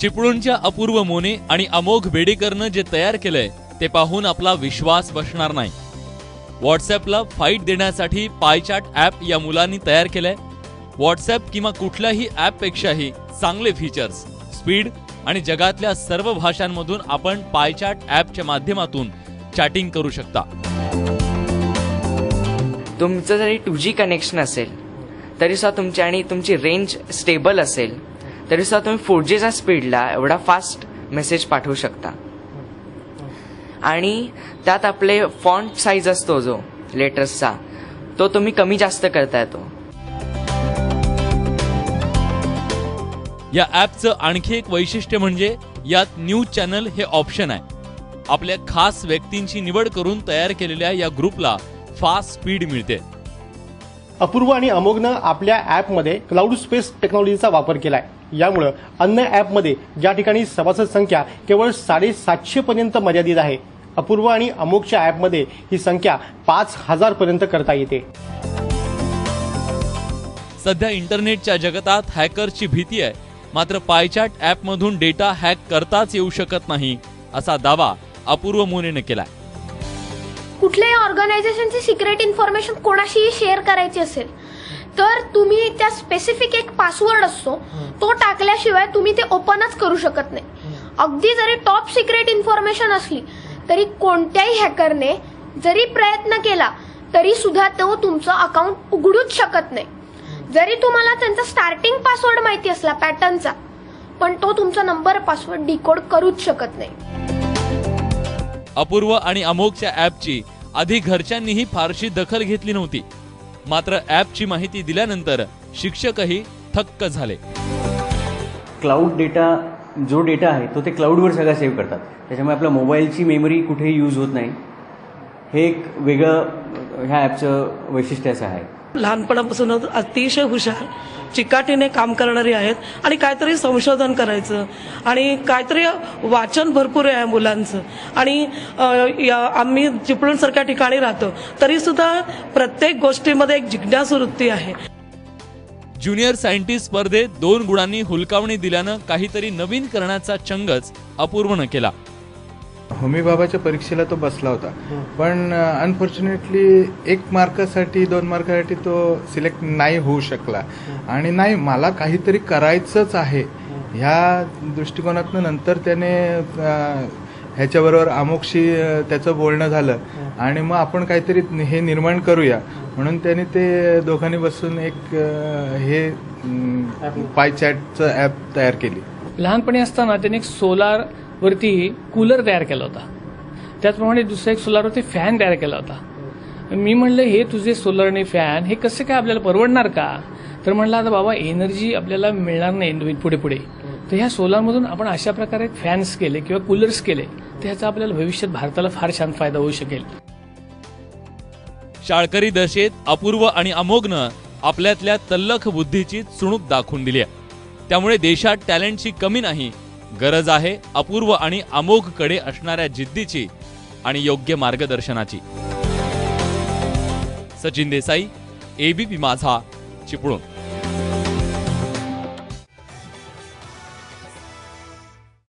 चिपळूणच्या अपूर्व मोने आणि अमोघ बेडेकरनं जे तयार केलंय ते पाहून आपला विश्वास बसणार नाही. व्हॉट्सॲपला फाईट देण्यासाठी पायचाट ॲप या मुलांनी तयार केलंय. व्हॉट्सॲप किंवा कुठल्याही ॲपपेक्षाही चांगले फीचर्स स्पीड आणि जगातल्या सर्व भाषांमधून आपण पायचाट ॲपच्या माध्यमातून चॅटिंग करू शकता. तुमचं जरी टू जी कनेक्शन असेल तरी सुद्धा तुमची आणि तुमची रेंज स्टेबल असेल. तरी सुद्धा तुम्ही फोर जीच्या स्पीडला एवढा फास्ट मेसेज पाठवू शकता. आणि त्यात आपले फॉन्ट साईज असतो जो लेटर्सचा तो तुम्ही कमी जास्त करता येतो या ॲपचं आणखी एक वैशिष्ट्य म्हणजे यात न्यूज चॅनल हे ऑप्शन आहे. आपल्या खास व्यक्तींची निवड करून तयार केलेल्या या ग्रुपला फास्ट स्पीड मिळते. अपूर्व आणि अमोघनं आपल्या ॲपमध्ये क्लाउड स्पेस टेक्नॉलॉजीचा वापर केलाय. यामुळं अन्य ॲपमध्ये ज्या ठिकाणी सभासद संख्या केवळ साडेसातशे पर्यंत मर्यादित आहे अपूर्व आणि अमोघच्या ॲपमध्ये ही संख्या पाच हजार पर्यंत करता येते. सध्या इंटरनेटच्या जगतात हॅकरची भीती आहे. मात्र पायचॅट ॲपमधून डेटा हॅक करताच येऊ शकत नाही असा दावा अपूर्व मोनेनं केलाय. कुठल्याही ऑर्गनायझेशनची सिक्रेट इन्फॉर्मेशन कोणाशीही शेअर करायची असेल तर तुम्ही त्या स्पेसिफिक एक पासवर्ड असतो तो टाकल्याशिवाय तुम्ही ते ओपनच करू शकत नाही. अगदी जरी टॉप सिक्रेट इन्फॉर्मेशन असली तरी कोणत्याही हॅकरने जरी प्रयत्न केला तरी सुद्धा तो तुमचं अकाउंट उघडूच शकत नाही. जरी तुम्हाला त्यांचा स्टार्टिंग पासवर्ड माहिती असला पॅटर्नचा पण तो तुमचा नंबर पासवर्ड डिकोड करूच शकत नाही. अपूर्व आणि अमोघच्या ॲपची आधी घरच्यांनीही फारशी दखल घेतली नव्हती. मात्र ॲपची माहिती दिल्यानंतर शिक्षकही थक्क झाले. क्लाउड डेटा जो डेटा आहे तो ते क्लाउडवर सगळा सेव्ह करतात. त्याच्यामुळे आपल्या मोबाईलची मेमरी कुठेही यूज होत नाही. हे एक वेगळं ह्या ॲपचं वैशिष्ट्य असं आहे. लहानपणापासूनच अतिशय हुशार चिकाटीने काम करणारी आहेत आणि काहीतरी संशोधन करायचं. आणि काहीतरी वाचन भरपूर आहे मुलांचं. आणि आम्ही चिपळूणसारख्या ठिकाणी राहतो. तरी सुद्धा प्रत्येक गोष्टीमध्ये एक जिज्ञासू वृत्ती आहे. ज्युनियर सायंटिस्ट स्पर्धेत दोन गुणांनी हुलकावणी दिल्यानं काहीतरी नवीन करण्याचा चंगच अपूर्वनं केला. होमी बाबाच्या परीक्षेला तो बसला होता. पण अनफॉर्च्युनेटली एक मार्कासाठी दोन मार्कासाठी तो सिलेक्ट नाही होऊ शकला. आणि नाही मला काहीतरी करायचंच आहे. ह्या दृष्टिकोनातनं नंतर त्याने ह्याच्याबरोबर अमुकशी अं, त्याचं बोलणं झालं. आणि मग आपण काहीतरी हे निर्माण करूया. म्हणून त्याने ते दोघांनी बसून एक हे पाय चॅटचं ॲप तयार केली. लहानपणी असताना त्याने एक सोलार वरती कूलर तयार केला होता. त्याचप्रमाणे दुसरा एक सोलारवरती फॅन तयार केला होता. मी म्हणलं हे तुझे सोलरने आणि फॅन हे कसं काय आपल्याला परवडणार का? तर म्हणलं आता बाबा एनर्जी आपल्याला मिळणार नाही पुढे पुढे. तर ह्या सोलारमधून आपण अशा प्रकारे फॅन्स केले किंवा कूलर्स केले तर ह्याचा आपल्याला भविष्यात भारताला फार छान फायदा होऊ शकेल. शाळकरी दशेत अपूर्व आणि अमोघनं आपल्यातल्या तल्लख बुद्धीची चुणूक दाखवून दिली आहे. त्यामुळे देशात टॅलेंटची कमी नाही गरज आहे अपूर्व आणि अमोघकडे असणाऱ्या जिद्दीची आणि योग्य मार्गदर्शनाची. सचिन देसाई एबीपी माझा चिपळूण.